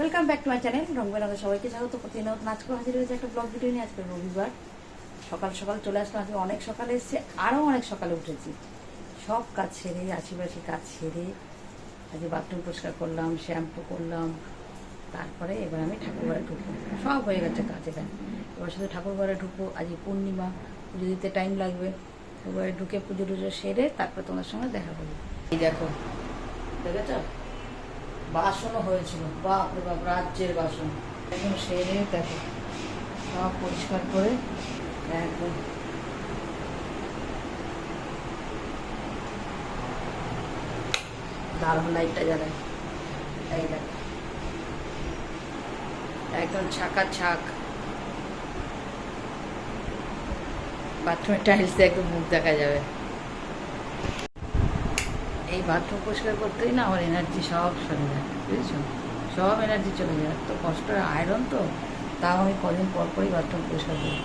Welcome back to my channel রংবেরঙে সবাইকে স্বাগত। প্রতিদিন নাচ করে হাজির হয়েছে একটা ব্লগ ভিডিও নিয়ে আজকে রবিবার। সকাল সকাল চলে আসলাম, আজকে অনেক সকালে এসেছি আরও অনেক সকালে উঠেছি। সব কাজ ছেড়ে আশেপাশে কাজ ছেড়ে আজকে বাথরুম পরিষ্কার করলাম শ্যাম্পু করলাম, তারপরে এবার আমি ঠাকুরঘরে ঢুকবো। সব হয়ে গেছে কাজ এখানে। এবার শুধু ঠাকুরঘরে ঢুকবো, আজকে পূর্ণিমা, পুজো দিতে টাইম লাগবে। ঠাকুরঘরে ঢুকে পুজো টুজো সেরে তারপরে তোমার সঙ্গে দেখা করব। এই দেখো, দেখেছ? বাসনও হয়েছিল। বাপরে বাপ, রাজ্যের বাসন। একদম সেরে দেখো সব পরিষ্কার করে একদম দারুণ লাইটটা জ্বালায়। একদম ছাকা ছাক। বাথরুমের টাইলস একদম মুখ দেখা যাবে। এই বাথরুম পরিষ্কার করতেই না আমার এনার্জি সব সরে যায়, বুঝেছ? সব এনার্জি চলে যায়। তো কষ্ট আয়রন তো? তাও আমি কদিন পর পরই বাথরুম পরিষ্কার করি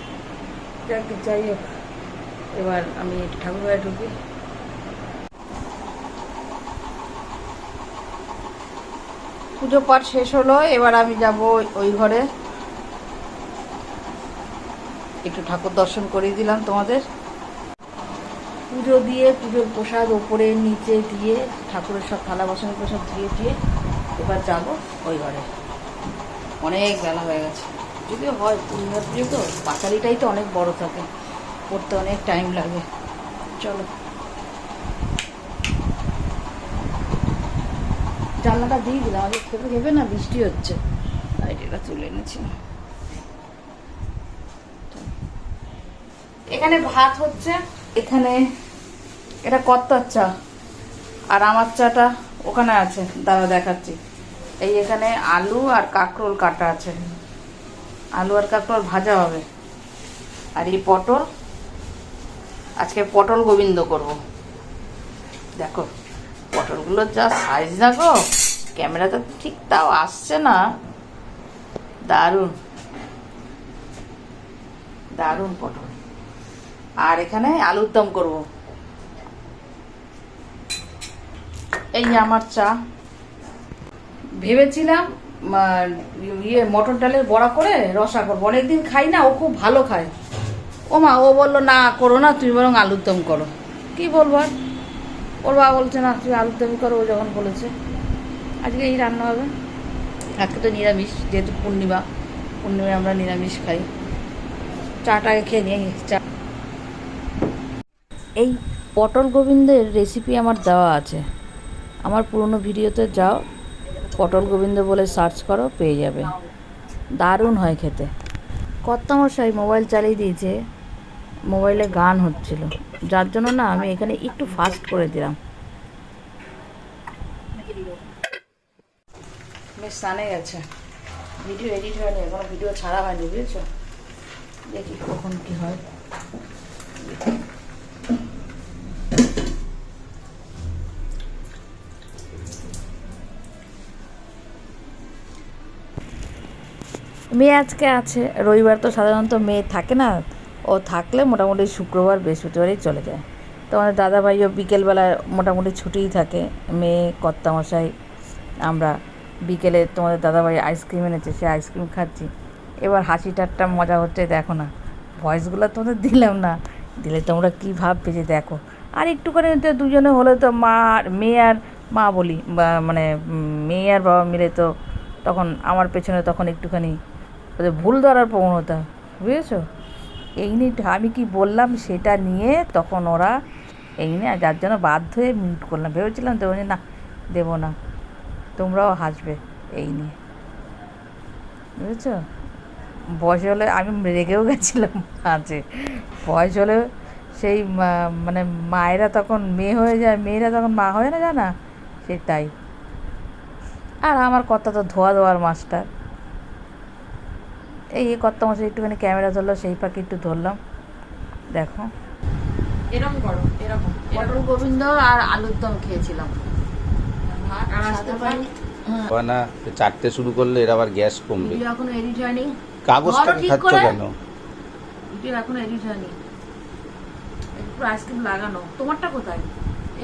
যাক, যাই হোক, এবার আমি ঠাকুর ঘরে ঢুকি। পুজো পাঠ শেষ হলো, এবার আমি যাব ওই ঘরে। একটু ঠাকুর দর্শন করিয়ে দিলাম তোমাদের। পুজো দিয়ে, পুজোর প্রসাদ ওপরে, নিচে দিয়ে, ঠাকুরের সব থালা বাসন প্রসাদ দিয়ে দিয়ে এবার যাব ওই ঘরে। অনেক বেলা হয়ে গেছে। যদিও হয় পূর্ণিমার পুজো তো, পাঁচালিটাই তো অনেক বড় থাকে। করতে অনেক টাইম লাগে। চলো। জানলাটা দিয়ে দিলাম, আগে খেপে খেপে না বৃষ্টি হচ্ছে। তাই এটা তুলে এনেছি। এখানে ভাত হচ্ছে, এখানে এটা কত্তার চা। আর আমার চাটা ওখানে আছে, দাদা দেখাচ্ছি। এই এখানে আলু আর কাঁকরোল কাটা আছে। আলু আর কাঁকরোল ভাজা হবে। আর এই পটল, আজকে পটল গোবিন্দ করব। দেখো, পটলগুলো যা সাইজ না গো ক্যামেরাতে ঠিক তাও আসছে না। দারুণ। দারুণ পটল। আর এখানে আলুর দম করব। এই আমার চা। ভেবেছিলাম ইয়ে মটর ডালের বড়া করে রসা করব। অনেকদিন খাই না, ও খুব ভালো খায়। ও মা, ও বলল, না, করো না, তুমি বরং আলুর দম করো। কি বলব আর? ওর বাবা বলছে, না, তুমি আলুর দমই করো, ও যখন বলেছে। আজকে এই রান্না হবে। আজকে তো নিরামিষ, যেহেতু পূর্ণিমা, পূর্ণিমায় আমরা নিরামিষ খাই। চাটাকে খেয়ে নিয়ে চা। এই পটল গোবিন্দের রেসিপি আমার দেওয়া আছে। আমার পুরনো ভিডিওতে যাও, পটল গোবিন্দ বলে সার্চ করো, পেয়ে যাবে। দারুণ হয় খেতে। কর্তামশাই মোবাইল চালিয়ে দিয়েছে মোবাইলে গান হচ্ছিল। যার জন্য না আমি এখানে একটু ফাস্ট করে দিলাম। সানে গেছে। ভিডিও এডিট হয়নি, এখনও ভিডিও ছাড়া হয়নি, বুঝেছ? দেখি কখন কি হয়। মেয়ে আজকে আছে, রবিবার তো সাধারণত মেয়ে থাকে না, ও থাকলে মোটামুটি শুক্রবার বৃহস্পতিবারই চলে যায়। তো আমাদের দাদাভাইও বিকেলবেলা মোটামুটি ছুটিই থাকে, মেয়ে কর্তামশাই, আমরা বিকেলে তোমাদের দাদাভাই আইসক্রিম এনেছে, সে আইসক্রিম খাচ্ছি। এবার হাসি ঠাট্টা মজা হচ্ছে, দেখো না, ভয়েসগুলো তোমাদের দিলাম না, দিলে তোমরা কী ভাববে যে দেখো। আর একটুখানি তো দুজনে হলে তো মা আর মেয়ে আর মা বলি, বা মানে মেয়ে আর বাবা মিলে তো তখন আমার পেছনে তখন একটুখানি ওদের ভুল ধরার প্রবণতা, বুঝেছ? এই নিয়ে আমি কি বললাম সেটা নিয়ে তখন ওরা এই নিয়ে যার জন্য বাধ্য হয়ে মিউট করলাম। ভেবেছিলাম দেবো না দেবো না, তোমরাও হাসবে এই নিয়ে, বুঝেছ? বয়স হলে আমি রেগেও গেছিলাম আছে বয়স হলে সেই মানে মায়েরা তখন মেয়ে হয়ে যায়, মেয়েরা তখন মা হয় না, জানা? সেটাই। আর আমার কথা তো ধোয়া ধোয়ার মাস্টার। এই কত মাসে একটুখানি ক্যামেরা ধরলো সেই পাখি একটু ধরলাম। দেখো। এরকম করো এরকম পটল গোবিন্দ আর আলুর দম খেয়েছিলাম। হ্যাঁ, না চারটে শুরু করলে এর আবার গ্যাস কমবে। এখনও এডিট হয়নি। কাগজটা খাচ্ছ। কেন? ভিডিও এখনও এডিট হয়নি। একটু আইসক্রিম লাগানো। তোমারটা কোথায়?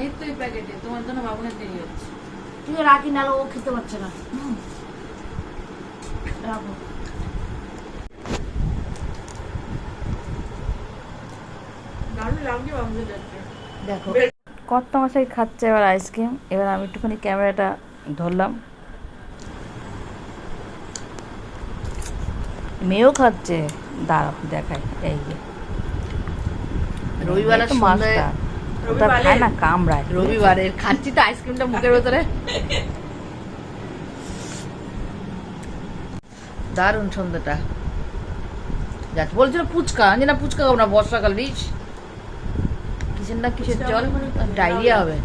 এই তো এই প্যাকেটে তোমার জন্য বাবুনের দেরি হচ্ছে। তুই রাখি নাহলে ও খেতে পারছে না। হুম। রাখো দারুণ লাগছে বাবুদের যাচ্ছে দেখো। কত মশাই খাচ্ছে এবার আইসক্রিম এবার আমি একটুখানি ক্যামেরাটা ধরলাম। মেয়েও খাচ্ছে। দাঁড়াও দেখাই। এই যে। রবিবারের সন্ধ্যায়- ওটা খায় না কামড়ায়। রবিবারের খাচ্ছি তো আইসক্রিমটা মুখের ভেতরে। দারুণ সন্ধ্যাটা। যাচ্ছে বলছিল ফুচকা আমি না ফুচকা খাব না বর্ষাকাল বিষ কিসের না কিসের জল? ডায়রিয়া হবে।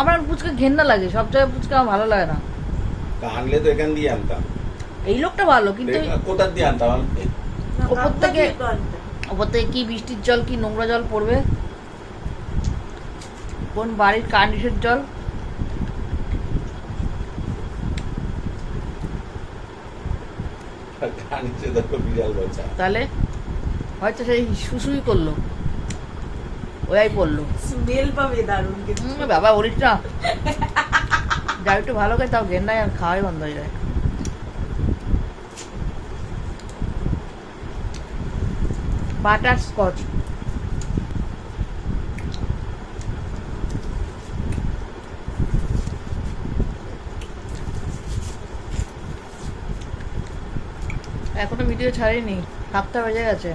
আমার ফুচকা ঘেন্না লাগে সব জায়গায় ফুচকা আমার ভালো লাগে না। আনলে তো এখান দিয়ে আনতাম। এই লোকটা ভালো কিন্তু কোথার দিয়ে আনতাম? ওপর থেকে ওপর থেকে কি বৃষ্টির জল কি নোংরা জল পড়বে? কোন বাড়ির কার্নিশের জল? তাহলে হয়তো সেই শুশুই করল। ওয়াই পড়ল স্মেল পাবে দারুণ হুম, বাবা বলিস না যা একটু ভালো করে তাও গেন্ডাই আর খাওয়াই বন্ধ হয়ে যায়। Butter Scotch. এখনও ভিডিও ছাড়িনি। সাতটা বেজে গেছে।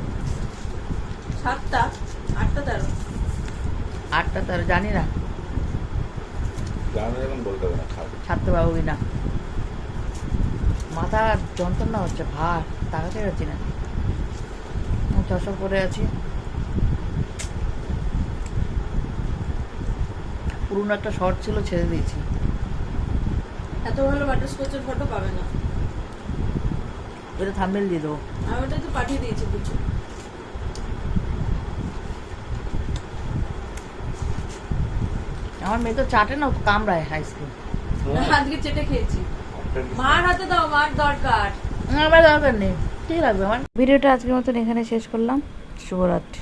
সাতটা আটটা তেরো। আটটা তার জানি না। জানো এখন বলতে হবে না ছাড়তে পারব কি না মাথা যন্ত্রণা হচ্ছে ভার তাকাতে পারছি না। চশমা পরে আছি। পুরনো একটা শর্ট ছিল ছেড়ে দিয়েছি। এত ভালো বাটারস্কচের ফটো পাবে না। ওটা থাম্বেল দিয়ে দেবো। আমি ওটা তো পাঠিয়ে দিয়েছি কিছু। আমার মেয়ে তো চাটে না কামড়ায় হাই আইসক্রিম আজকে চেটে খেয়েছি। মার হাতে দাও মার দরকার। আমার দরকার নেই। ঠিক লাগবে আমার। ভিডিওটা আজকের মতন এখানে শেষ করলাম। শুভরাত্রি।